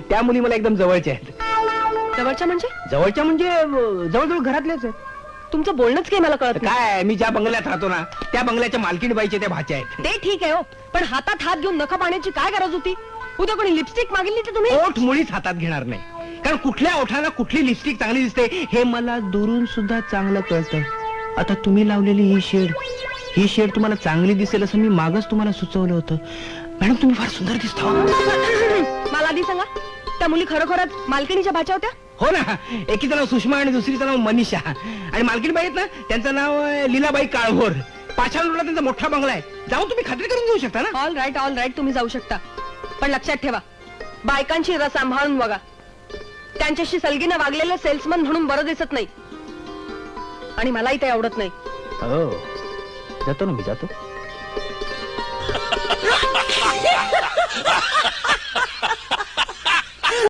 त्या मुली मला एकदम जवळच्या आहेत. जवळच्या म्हणजे? जवळच्या म्हणजे अं, जवळजवळ घरातल्याच आहेत. तुमचं बोलणंच काही मला कळत नाही. काय मी ज्या बंगल्यात राहतो ना त्या बंगल्याच्या मालकीण बाईच्या त्या भाच्या आहेत. ते ठीक आहे हो पण हातात हात घेऊन नखा पाण्याची काय गरज होती? उद्या कोणी लिपस्टिक मागितली तर तुम्ही? ओठ मुळीच हातात घेणार नाही. कारण कुठल्या ओठाला कुठली लिपस्टिक चांगली दिसते हे मला दुरून सुद्धा चांगलं कळतं. आता तुम्ही लावलेली ही शेड ही शेड तुम्हाला चांगली दिसेल असं मी मागच तुम्हाला सुचवलं होतं. मॅडम तुम्ही फार सुंदर दिसता. मला आधी सांगा त्या मुली खरोखरच मालकिणीच्या भाच्या होत्या? हो ना. एकीचं नाव सुषमा आणि दुसरीचं नाव मनीषा. आणि मालकीण बाई आहेत ना त्यांचं नाव लीलाबाई काळभोर. पाषाण रोडला त्यांचा मोठा बंगला आहे. जाऊन तुम्ही खात्री करून घेऊ शकता ना? ऑल राईट ऑल राईट तुम्ही जाऊ शकता. पण लक्षात ठेवा बायकांची रस सांभाळून बघा. त्यांच्याशी सलगीनं वागलेलं सेल्समन म्हणून बरं दिसत नाही. आणि मलाही ते आवडत नाही. हो. जातो ना मी जातो.